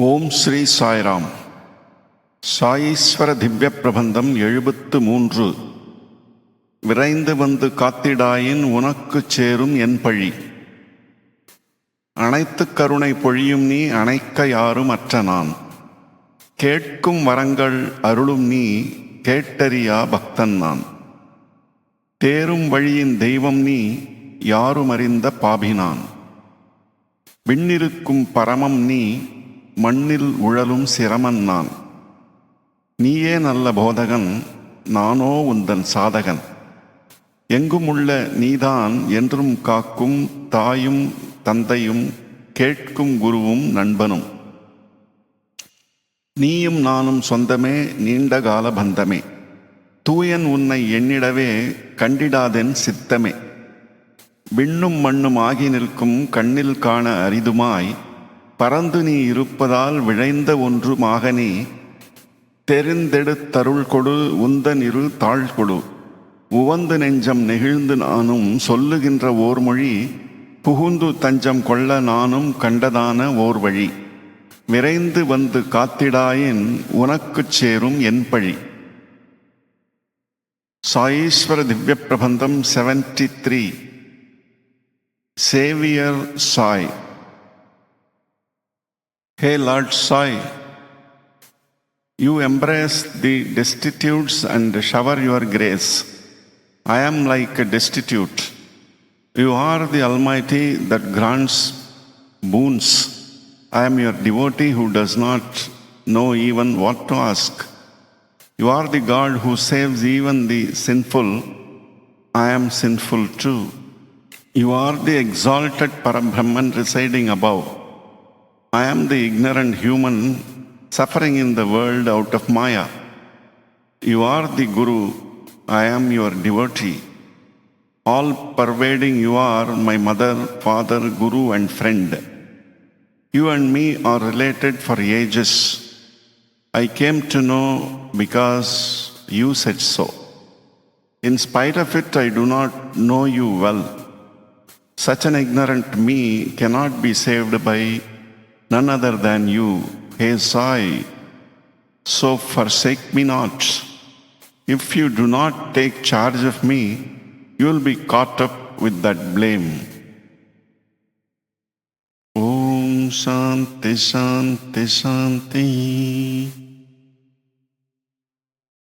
ஓம் ஸ்ரீ சாய்ராம். சாயீஸ்வர திவ்ய பிரபந்தம் எழுபத்து மூன்று. விரைந்து வந்து காத்திடாயின் உனக்குச் சேரும் என் பழி. அனைத்து கருணை பொழியும் நீ அணைக்க யாரும் அற்ற நான். கேட்கும் வரங்கள் அருளும் நீ கேட்டறியா பக்தன் நான். தேரும் வழியின் தெய்வம் நீ யாரும் அறிந்த பாபினான் விண்ணிருக்கும் பரமம் நீ மண்ணில் உழலும் சிரமன் நான். நீயே நல்ல போதகன் நானோ உந்தன் சாதகன். எங்கும் உள்ள நீதான் என்றும் காக்கும் தாயும் தந்தையும் கேட்கும் குருவும் நண்பனும். நீயும் நானும் சொந்தமே நீண்ட கால பந்தமே. தூயன் உன்னை எண்ணிடவே கண்டிடாதென் சித்தமே. விண்ணும் மண்ணும் ஆகி நிற்கும் கண்ணில் காண அரிதுமாய் பறந்து நீ இருப்பதால் விழைந்த ஒன்று மாகனே தெரிந்தெடுத்தருள் கொடு உந்தனிரு தாழ் கொடு. உவந்து நெஞ்சம் நெகிழ்ந்து நானும் சொல்லுகின்ற ஓர் மொழி புகுந்து தஞ்சம் கொள்ள நானும் கண்டதான ஓர் வழி விரைந்து வந்து காத்திடாயின் உனக்குச் சேரும் என் பழி. சாயீஸ்வர Divya Prabandham seventy three saviour Sai. Hey, Lord Sai, you embrace the destitutes and shower your grace. I am like a destitute. You are the Almighty that grants boons. I am your devotee who does not know even what to ask. You are the God who saves even the sinful. I am sinful too. You are the exalted Parabhraman residing above. I am the ignorant human suffering in the world out of Maya. You are the Guru, I am your devotee. All pervading, you are my mother, father, guru, and friend. You and me are related for ages. I came to know because you said so. In spite of it, I do not know you well. Such an ignorant me cannot be saved by none other than you, Hey Sai. So forsake me not. If you do not take charge of me, you will be caught up with that blame. Om Shanti Shanti Shanti.